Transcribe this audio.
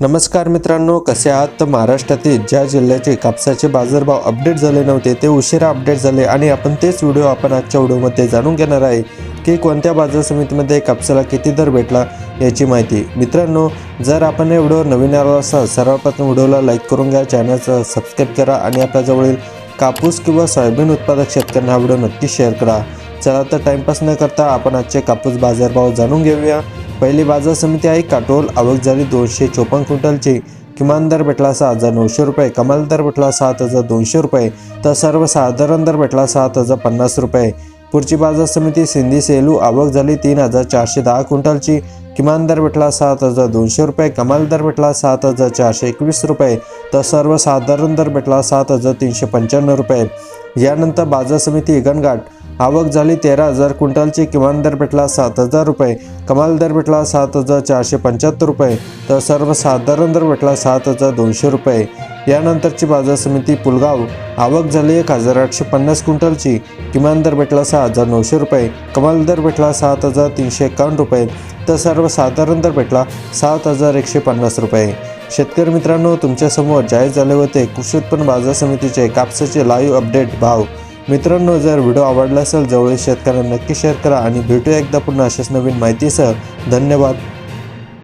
नमस्कार मित्रांनो कसे आहात? तर महाराष्ट्रातील ज्या जिल्ह्याचे कापसाचे बाजारभाव अपडेट झाले नव्हते ते उशिरा अपडेट झाले आणि आपण तेच व्हिडिओ आपण आजच्या व्हिडिओमध्ये जाणून घेणार आहे की कोणत्या बाजार समितीमध्ये कापसाला किती दर भेटला याची माहिती. मित्रांनो जर आपण हे व्हिडिओ नवीन आला असाल सर्वप्रथम व्हिडिओला लाईक करून घ्या चॅनलचा सबस्क्राईब करा आणि आपल्याजवळील कापूस किंवा सोयाबीन उत्पादक शेतकऱ्यांना हा व्हिडिओ नक्की शेअर करा. चला तर टाईमपास न करता आपण आजचे कापूस बाजारभाव जाणून घेऊया. पहिली बाजार समिती आहे. काटोल आवक झाली दोनशे चोपन्न क्विंटलची. किमान दर भेटला सहा हजार नऊशे रुपये. कमाल दर भेटला सात हजार दोनशे रुपये. तर सर्वसाधारण दर भेटला सात हजार पन्नास रुपये. पुढची बाजार समिती सिंधी सेलू आवक झाली तीन हजार चारशे दहा क्विंटलची. किमान दर भेटला सात हजार दोनशे रुपये. कमाल दर भेटला सात हजार चारशे एकवीस रुपये. तर सर्वसाधारण दर भेटला सात हजार तीनशे पंच्याण्णव रुपये. यानंतर बाजार समिती इगनघाट आवक झाली तेरा हजार क्विंटलची. किमान दर भेटला सात हजार रुपये. कमाल दर भेटला सात हजार चारशे पंच्याहत्तर रुपये. तर सर्वसाधारण दर भेटला सात हजार दोनशे रुपये. यानंतरची बाजार समिती पुलगाव. आवक झाली एक हजार आठशे पन्नास क्विंटलची. किमान दर भेटला सहा हजार नऊशे रुपये. कमाल दर भेटला सात हजार तीनशे एकावन्न रुपये. तर सर्वसाधारण दर भेटला सात हजार एकशे पन्नास रुपये. शेतकरी मित्रांनो तुमच्यासमोर जाहीर झाले होते. कृषी उत्पन्न बाजार समितीचे कापसाचे लाईव्ह अपडेट भाव. मित्रांनो जर व्हिडिओ आवडला असेल जवळील शेतकऱ्यांना नक्की शेअर करा आणि भेटूया एकदा पुन्हा अशाच नवीन माहितीसह. धन्यवाद.